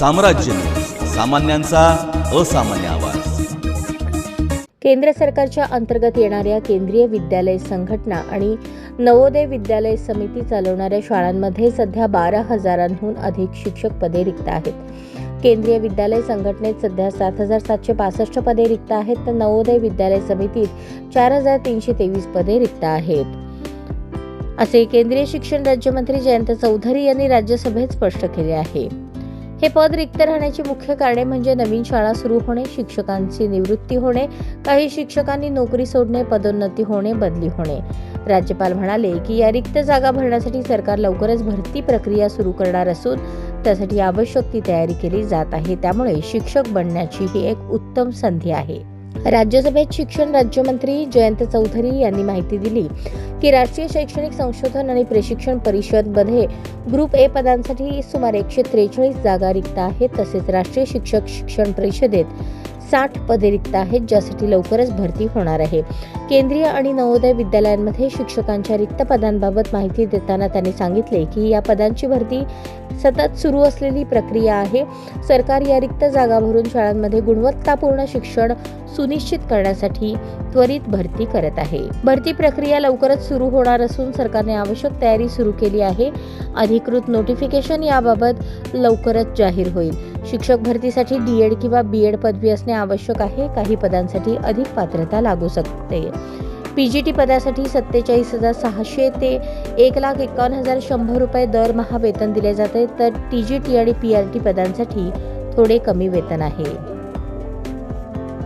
साम्राज्य सामान्यांचा असामान्य आवाज. केंद्र सरकारच्या अंतर्गत येणाऱ्या केंद्रीय विद्यालय संघटना आणि नवोदय विद्यालय समिती चालवणाऱ्या शाळांमध्ये सध्या बारा हजारांहून अधिक शिक्षक पदे रिक्त आहेत. केंद्रीय विद्यालय संघटनेत सध्या सात हजार सातशे पासष्ट पदे रिक्त आहेत तर नवोदय विद्यालय समितीत चार हजार तीनशे तेवीस पदे रिक्त आहेत. असे केंद्रीय शिक्षण राज्यमंत्री जयंत चौधरी यांनी राज्यसभेत स्पष्ट केले आहे. हे पद रिक्त राहण्याची मुख्य कारणे म्हणजे नवीन शाळा सुरू होणे शिक्षकांची निवृत्ती होणे काही शिक्षकांनी नोकरी सोडणे पदोन्नती होणे बदली होणे. राज्यपाल म्हणाले की या रिक्त जागा भरण्यासाठी सरकार लवकरच भरती प्रक्रिया सुरू करणार असून त्यासाठी आवश्यक ती तयारी केली जात आहे. त्यामुळे शिक्षक बनण्याची ही एक उत्तम संधी आहे. राज्यसभेत शिक्षण राज्यमंत्री जयंत चौधरी यांनी माहिती दिली की राष्ट्रीय शैक्षणिक संशोधन आणि प्रशिक्षण परिषदमध्ये ग्रुप ए पदांसाठी सुमारे एकशे त्रेचाळीस जागा रिक्त आहेत तसेच राष्ट्रीय शिक्षक शिक्षण परिषदेत साठ पदे रिक्त आहेत ज्यासाठी लवकरच भरती होणार आहे. केंद्रीय आणि नवोदय विद्यालयांमध्ये शिक्षकांच्या रिक्त पदांबाबत माहिती देताना त्यांनी सांगितले की या पदांची भरती सतत सुरू असलेली प्रक्रिया आहे. सरकार या रिक्त जागा भरून शाळांमध्ये गुणवत्तापूर्ण शिक्षण सुनिश्चित करण्यासाठी त्वरित भरती करत आहे. भरती प्रक्रिया लवकरच सुरू होणार असून सरकारने आवश्यक तयारी सुरू केली आहे. अधिकृत नोटिफिकेशन याबाबत लवकरच जाहीर होईल. शिक्षक भरतीसाठी डी एड किंवा बी एड पदवी असणे आवश्यक आहे. काही पदांसाठी अधिक पात्रता लागू शकते. पी जी टी पदासाठी सत्तेचाळीस हजार सहाशे ते एक लाख एकावन्न हजार शंभर रुपये दरमहा वेतन दिले जाते. तर टी जी टी आणि पी आर टी पदांसाठी थोडे कमी वेतन आहे.